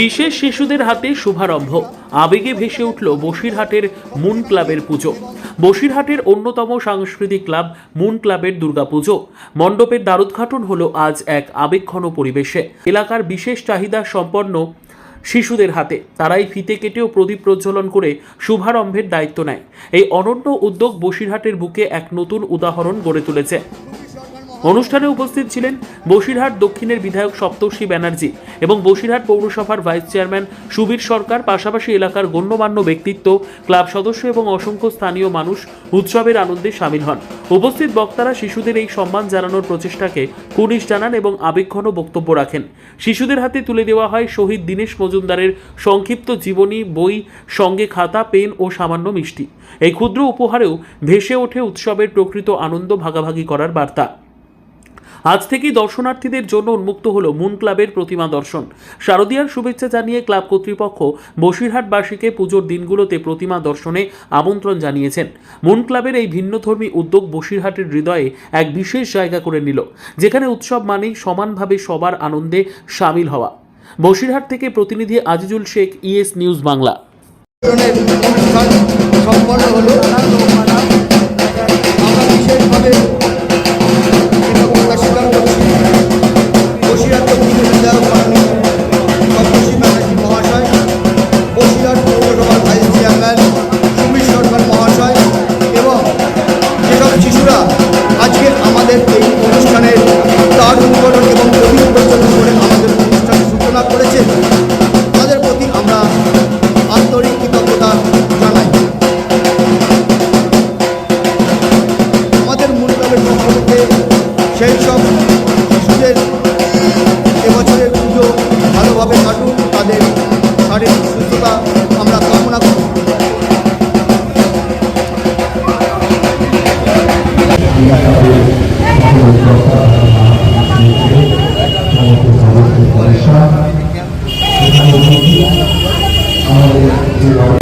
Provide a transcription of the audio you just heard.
বিশেষ শিশুদের হাতে শুভারম্ভ। আবেগে ভেসে উঠল বসিরহাটের মুন ক্লাবের পুজো। বসিরহাটের অন্যতম সাংস্কৃতিক ক্লাব মুন ক্লাবের দুর্গাপুজো। মণ্ডপের দ্বারোদ্ঘাটন হলো আজ এক আবেগঘন পরিবেশে। এলাকার বিশেষ চাহিদা সম্পন্ন শিশুদের হাতে। তারাই ফিতে কেটেও প্রদীপ প্রজ্বলন করে শুভারম্ভের দায়িত্ব নেয়। এই অনন্য উদ্যোগ বসিরহাটের বুকে এক নতুন উদাহরণ গড়ে তুলেছে। অনুষ্ঠানে উপস্থিত ছিলেন বসিরহাট দক্ষিণের বিধায়ক সপ্তর্ষি ব্যানার্জি এবং বসিরহাট পৌরসভার ভাইস চেয়ারম্যান সুবীর সরকার, পাশাপাশি এলাকার গণ্যমান্য ব্যক্তিত্ব, ক্লাব সদস্য এবং অসংখ্য স্থানীয় মানুষ উৎসবের আনন্দে সামিল হন। উপস্থিত বক্তারা শিশুদের এই সম্মান জানানোর প্রচেষ্টাকে কুর্নিশ জানান এবং আবেগঘন বক্তব্য রাখেন। শিশুদের হাতে তুলে দেওয়া হয় শহীদ দীনেশ মজুমদারের সংক্ষিপ্ত জীবনী, বই, সঙ্গে খাতা, পেন ও সামান্য মিষ্টি। এই ক্ষুদ্র উপহারেও ভেসে ওঠে উৎসবের প্রকৃত আনন্দ ভাগাভাগি করার বার্তা। আজ থেকেই দর্শনার্থীদের জন্য উন্মুক্ত হলো মুন ক্লাবের প্রতিমা দর্শন। শারদীয়ার শুভেচ্ছা জানিয়ে ক্লাব কর্তৃপক্ষ বসিরহাটবাসীকে পুজোর দিনগুলোতে প্রতিমা দর্শনে আমন্ত্রণ জানিয়েছেন। মুন ক্লাবের এই ভিন্নধর্মী উদ্যোগ বসিরহাটের হৃদয়ে এক বিশেষ জায়গা করে নিল, যেখানে উৎসব মানেই সমানভাবে সবার আনন্দে সামিল হওয়া। বসিরহাট থেকে প্রতিনিধি আজিজুল শেখ, ইএস নিউজ বাংলা। সম্পন্ন হলো। ভালোভাবে কাটুক তাদের শারীরিক সুস্থতা আমরা কামনা করি। আমাদের